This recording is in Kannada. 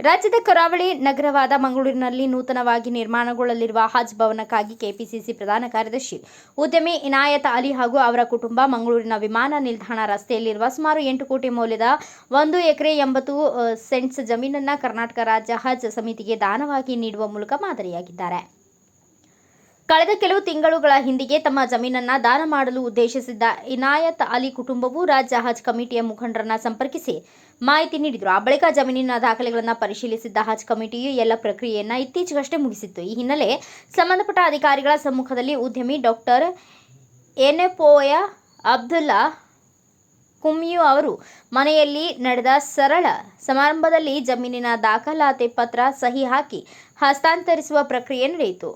ರಾಜ್ಯದ ಕರಾವಳಿ ನಗರವಾದ ಮಂಗಳೂರಿನಲ್ಲಿ ನೂತನವಾಗಿ ನಿರ್ಮಾಣಗೊಳ್ಳಲಿರುವ ಹಜ್ ಭವನಕ್ಕಾಗಿ ಕೆಪಿಸಿಸಿ ಪ್ರಧಾನ ಕಾರ್ಯದರ್ಶಿ ಉದ್ಯಮಿ ಇನಾಯತ್ ಅಲಿ ಹಾಗೂ ಅವರ ಕುಟುಂಬ ಮಂಗಳೂರಿನ ವಿಮಾನ ನಿಲ್ದಾಣ ರಸ್ತೆಯಲ್ಲಿರುವ ಸುಮಾರು ಎಂಟು ಕೋಟಿ ಮೌಲ್ಯದ ಒಂದು ಎಕರೆ ಎಂಬತ್ತು ಸೆಂಟ್ಸ್ ಜಮೀನನ್ನು ಕರ್ನಾಟಕ ರಾಜ್ಯ ಹಜ್ ಸಮಿತಿಗೆ ದಾನವಾಗಿ ನೀಡುವ ಮೂಲಕ ಮಾದರಿಯಾಗಿದ್ದಾರೆ. ಕಳೆದ ಕೆಲವು ತಿಂಗಳುಗಳ ಹಿಂದಿಗೆ ತಮ್ಮ ಜಮೀನನ್ನ ದಾನ ಮಾಡಲು ಉದ್ದೇಶಿಸಿದ್ದ ಇನಾಯತ್ ಅಲಿ ಕುಟುಂಬವು ರಾಜ್ಯ ಹಜ್ ಕಮಿಟಿಯ ಮುಖಂಡರನ್ನ ಸಂಪರ್ಕಿಸಿ ಮಾಹಿತಿ ನೀಡಿದರು. ಆ ಬಳಿಕ ಜಮೀನಿನ ದಾಖಲೆಗಳನ್ನು ಪರಿಶೀಲಿಸಿದ್ದ ಹಜ್ ಕಮಿಟಿಯು ಎಲ್ಲ ಪ್ರಕ್ರಿಯೆಯನ್ನು ಇತ್ತೀಚೆಗಷ್ಟೇ ಮುಗಿಸಿತ್ತು. ಈ ಹಿನ್ನೆಲೆ ಸಂಬಂಧಪಟ್ಟ ಅಧಿಕಾರಿಗಳ ಸಮ್ಮುಖದಲ್ಲಿ ಉದ್ಯಮಿ ಡಾಕ್ಟರ್ ಎನೆಪೋಯ ಅಬ್ದುಲ್ಲಾ ಕುಮಿಯು ಅವರು ಮನೆಯಲ್ಲಿ ನಡೆದ ಸರಳ ಸಮಾರಂಭದಲ್ಲಿ ಜಮೀನಿನ ದಾಖಲಾತಿ ಪತ್ರ ಸಹಿ ಹಾಕಿ ಹಸ್ತಾಂತರಿಸುವ ಪ್ರಕ್ರಿಯೆ ನಡೆಯಿತು.